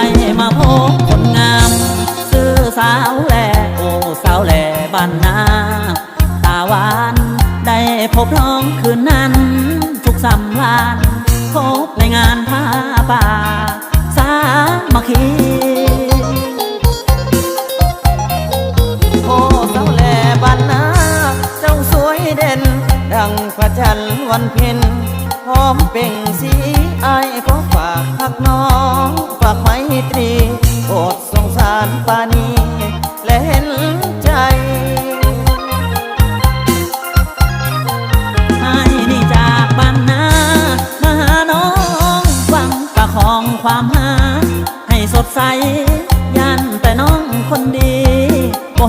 ได้มาพบคนงามซื่อสาวแหล่โอ้สาวแหล่บ้านนาตาหวานได้พบน้องคืนนั้น ทุกสำรานพบในงานผ้าป่า สามัคคีโอ้สาวแหล่บ้านนาเจ้าสวยเด่น ดังพระจันทร์วันเพ็ญพร้อมเป่งสีไอ้ขอฝากพักน้อง ตรีโอดสงสารปานีและเห็นใจให้นี่จากบ้านนามาหาน้องฟังประของความหา ให้สดใสยันแต่น้องคนดี